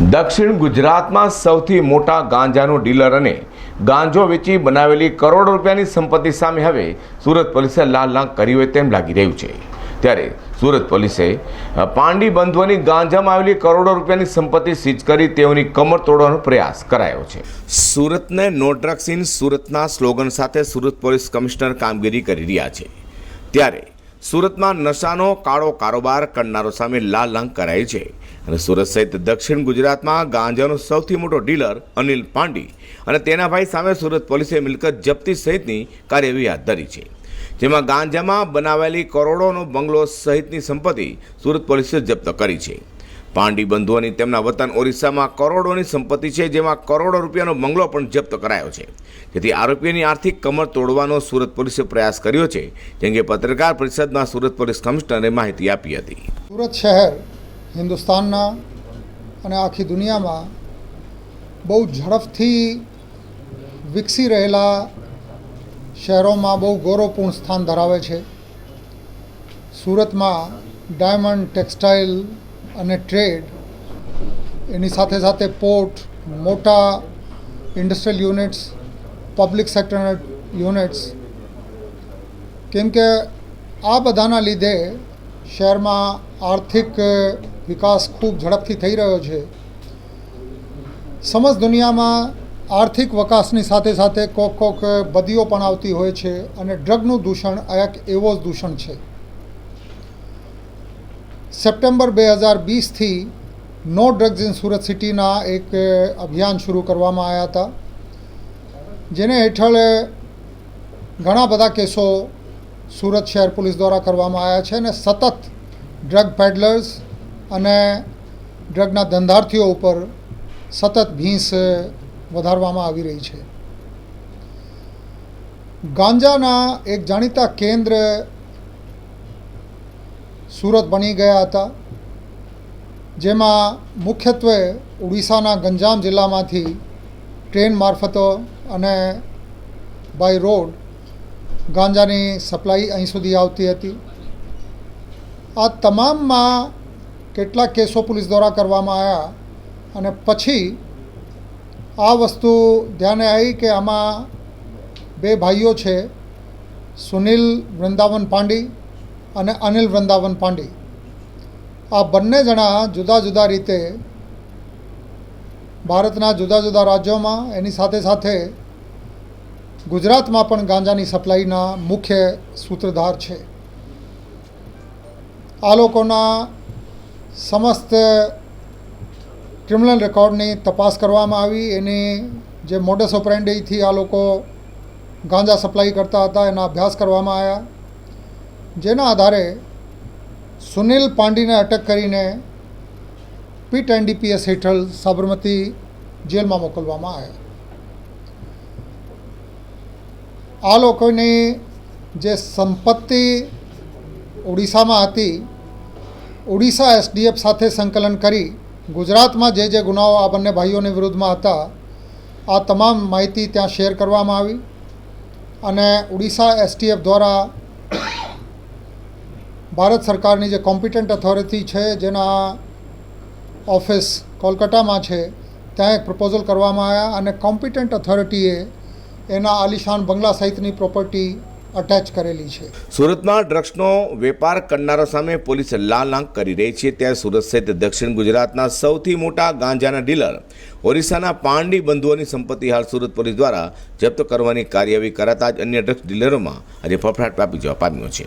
દક્ષિણ ગુજરાતમાં સૌથી મોટા ગાંજાનું ડીલર અને ગાંજો વેચી બનાવેલી કરોડો રૂપિયાની સંપત્તિ સામે હવે સુરત પોલીસે લાલ લાંક કરી હોય તેમ લાગી રહ્યું છે. ત્યારે સુરત પોલીસે પાંડી બંધુઓની ગાંજામાં આવેલી કરોડો રૂપિયાની સંપત્તિ સીજ કરી તેઓની કમર તોડવાનો પ્રયાસ કરાયો છે. સુરતને નો ડ્રગ્સ ઇન સુરતના સ્લોગન સાથે સુરત પોલીસ કમિશનર કામગીરી કરી રહ્યા છે. ત્યારે સુરતમાં નશાનો કાળો કારોબાર કરનારો સામે લાલ અંક કરાય છે. અને સુરત સહિત દક્ષિણ ગુજરાતમાં ગાંજાનો સૌથી મોટો ડીલર અનિલ પાંડી અને તેના ભાઈ સામે સુરત પોલીસે મિલકત જપ્તી સહિતની કાર્યવાહી હાથ ધરી છે. જેમાં ગાંજામાં બનાવેલી કરોડોનો બંગલો સહિતની સંપત્તિ સુરત પોલીસે જપ્ત કરી છે. પાંડી બંધુઓની તેમના વતન ઓરિસ્સામાં કરોડોની સંપત્તિ છે, જેમાં કરોડો રૂપિયાનો બંગલો પણ જપ્ત કરાયો છે. જેથી આરોપીઓની આર્થિક કમર તોડવાનો સુરત પોલીસે પ્રયાસ કર્યો છે, જેમ કે પત્રકાર પરિષદમાં સુરત પોલીસ કમિશનરે માહિતી આપી હતી. સુરત શહેર, હિન્દુસ્તાનના અને આખી દુનિયામાં બહુ ઝડપથી વિકસી રહેલા શહેરોમાં બહુ ગૌરવપૂર્ણ સ્થાન ધરાવે છે. સુરતમાં ડાયમંડ ટેક્સટાઇલ અને ટ્રેડ, એની સાથે સાથે પોર્ટ, મોટા ઇન્ડસ્ટ્રીયલ યુનિટ્સ, પબ્લિક સેક્ટરના યુનિટ્સ. કેમ કે આ બધાના લીધે શહેરમાં આર્થિક વિકાસ ખૂબ ઝડપથી થઈ રહ્યો છે. સમજ દુનિયામાં આર્થિક વિકાસની સાથે સાથે કોક કોક બદીઓ પણ આવતી હોય છે અને ડ્રગનું દૂષણ એક એવો જ દૂષણ છે. સપ્ટેમ્બર બે હજાર વીસથી નો ડ્રગ્સ ઇન સુરત સિટીના એક અભિયાન શરૂ કરવામાં આવ્યા હતા, જેને હેઠળ ઘણા બધા કેસો સુરત શહેર પોલીસ દ્વારા કરવામાં આવ્યા છે અને સતત ડ્રગ પેડલર્સ અને ડ્રગના ધંધાર્થીઓ ઉપર સતત ભીંસ વધારવામાં આવી રહી છે. ગાંજાના એક જાણીતા કેન્દ્ર સુરત બની ગયા હતા. જેમાં મુખ્યત્વે ઓડિશાના ગંજામ જિલ્લામાંથી ટ્રેન મારફતો અને બાય રોડ ગાંજાની સપ્લાય અહીં સુધી આવતી હતી. આ તમામમાં કેટલાક કેસો પોલીસ દ્વારા કરવામાં આવ્યા અને પછી આ વસ્તુ ધ્યાને આવી કે આમાં બે ભાઈઓ છે, સુનિલ વૃંદાવન પાંડી અને અનિલ વૃંદાવન પાંડી. આ બંને જણા જુદા જુદા રીતે ભારતના જુદા જુદા રાજ્યોમાં, એની સાથે સાથે ગુજરાતમાં પણ ગાંજાની સપ્લાયના મુખ્ય સૂત્રધાર છે. આ લોકોના સમસ્ત ક્રિમિનલ રેકોર્ડની તપાસ કરવામાં આવી. એની જે મોડસ ઓપરેન્ડીથી આ લોકો ગાંજા સપ્લાય કરતા હતા, એના અભ્યાસ કરવામાં આવ્યા. જેના આધારે સુનિલ પાંડીને અટક કરીને પીટ એનડીપીએસ હેઠળ સાબરમતી જેલમાં મોકલવામાં આવ્યા. આ લોકોની જે સંપત્તિ ઓડિશામાં હતી, ઓડિશા એસડીએફ સાથે સંકલન કરી ગુજરાતમાં જે જે ગુનાઓ આ બંને ભાઈઓની વિરુદ્ધમાં હતા, આ તમામ માહિતી ત્યાં શેર કરવામાં આવી અને ઓડિશા એસટીએફ દ્વારા ભારત સરકારની જે કોમ્પિટન્ટ ઓથોરિટી છે, જેના ઓફિસ કોલકાતામાં છે, ત્યાં એક પ્રપોઝલ કરવામાં આવ્યા અને કોમ્પિટન્ટ ઓથોરિટીએ એના આલિશાન બંગલા સહિતની પ્રોપર્ટી અટેચ કરેલી છે. સુરતમાં ડ્રગ્સનો વેપાર કરનારો સામે પોલીસ લાલ આંક કરી રહી છે. ત્યારે સુરત સહિત દક્ષિણ ગુજરાતના સૌથી મોટા ગાંજાના ડીલર ઓરિસ્સાના પાંડી બંધુઓની સંપત્તિ હાલ સુરત પોલીસ દ્વારા જપ્ત કરવાની કાર્યવાહી કરાતા જ અન્ય ડ્રગ્સ ડીલરોમાં આજે ફફડાટ વ્યાપી જવા પામ્યો છે.